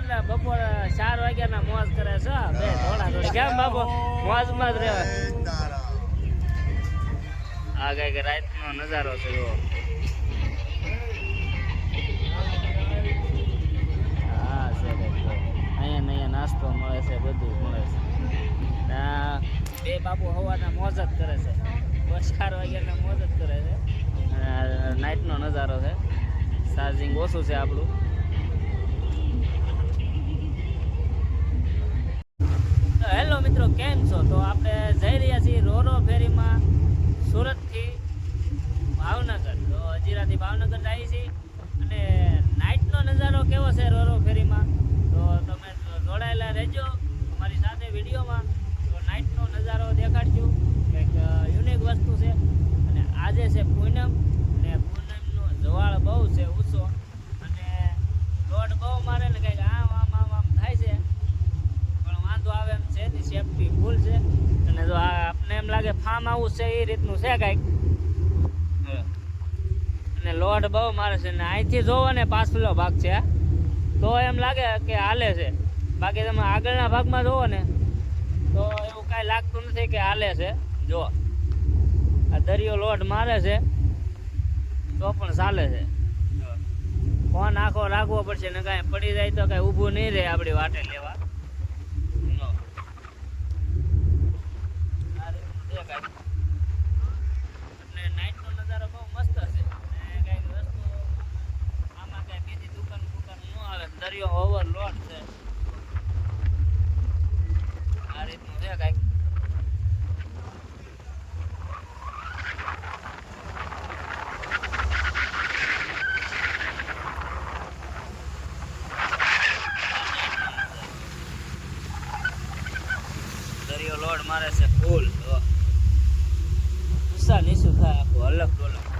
ન ને ચાર વાગ્યાના મોજ કરે છે જ આ કંઈક રાતનો નજારો છે જુઓ હા છે જો. અહીંયા અહીંયા નાસ્તો મળે છે બધું મળે છે બે બાપુ હવાના મોજ જ કરે છે ચાર વાગ્યાના મોજ જ કરે છે. નાઇટનો નજારો છે. ચાર્જિંગ ઓછું છે આપણું. હેલો મિત્રો, કેમ છો? તો આપણે જઈ રહ્યા છીએ રોરો ફેરીમાં સુરતથી ભાવનગર. તો હજીરાથી ભાવનગર જઈએ છીએ અને નાઇટનો નજારો કેવો છે રોરો ફેરીમાં? તો તમે જોડાયેલા રહેજો અમારી સાથે વિડીયોમાં. તો નાઇટનો નજારો દેખાડજો. યુનિક વસ્તુ છે. અને આજે છે પૂનમ. અને પૂનમનો જવાળ બહુ છે ઊંચો. અને લોડ બહુ મારે ને કંઈક આમ આમ આમ આમ થાય છે. પણ વાંધો આવે એમ છે એની સેફટી ફૂલ છે. અને જો આ આપને એમ લાગે ફાર્મ હાઉસ છે એ રીતનું છે કાંઈક. અને લોડ બહુ મારે છે ને અહીંથી જોવો ને પાછલો ભાગ છે તો એમ લાગે કે હાલે છે. બાકી તમે આગળના ભાગમાં જોવો ને તો એવું કાંઈ લાગતું નથી કે હાલે છે. જો, આ દરિયો લોટ મારે છે, તો પણ ચાલે છે. ફોન આખો રાખવો પડશે ને કાંઈ પડી જાય તો કાંઈ ઊભું નહીં રહે આપણી વાટે લેવા. દરિયો ઓવરલોડ છે. આ રીતનું છે કાંઈક દરિયો લોડ મારે છે ફૂલ ઉષા નીસું થાય આખું અલગ ડોલક.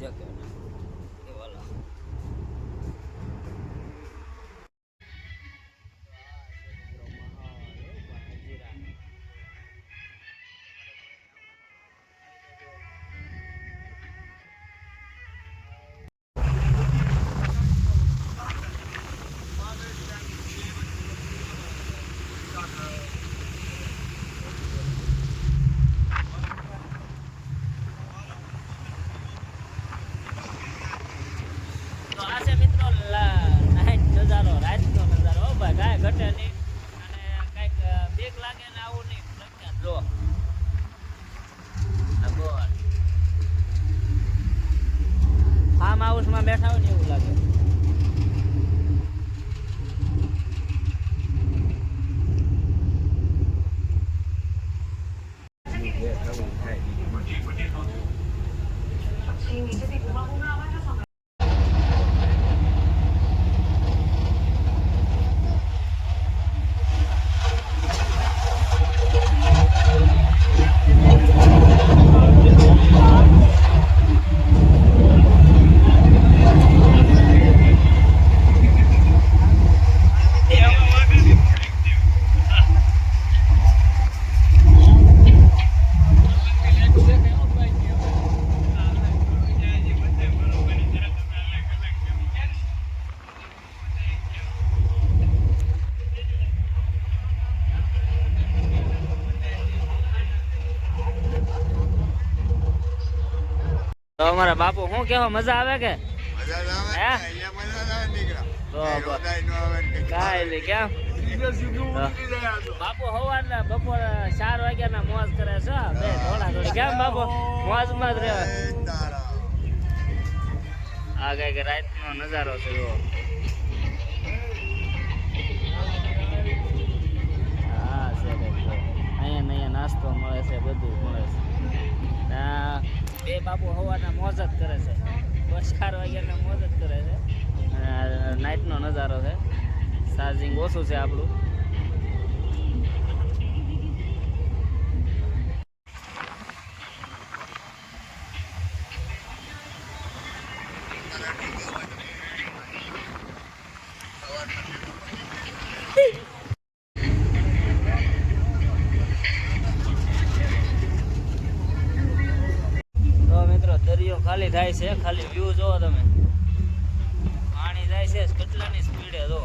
Jogando. તો આ છે મિત્રો નાઇટ નજારો રાતનો નજારો હો ભાઈ નહીં. અને કાંઈક બીક લાગે ને આવું નહીં. પ્રખ્યાત જો. ફાર્મ હાઉસમાં બેઠા હોય ને એવું લાગે. તો અમારા બાપુ શું કેવો મજા આવે કે? મજા જ આવે હે? ને, મજા ને ન ને બાપુ બપોરે ચાર વાગ્યાના મોજ કરે છે. બે થોડા થોડી કેમ બાપુ? મોજમાં જ રહેવાય. આ કંઈક રાતનો નજારો છે બે બાપુ સવારના મોજ જ કરે છે. ચાર વાગ્યાના મોજ જ કરે છે. નાઇટનો નજારો છે. ચાર્જિંગ ઓછું છે આપણું તો મિત્રો દરિયો ખાલી થાય છે ખાલી વ્યૂ જોવો તમે. પાણી જાય છે કેટલાની સ્પીડે જો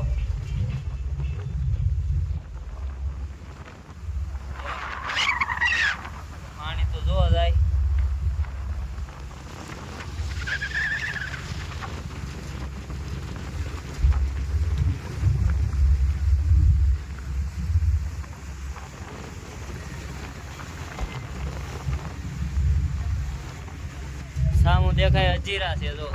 પાણી તો જોવા જાય સામું દેખાય અજીરા છે જો.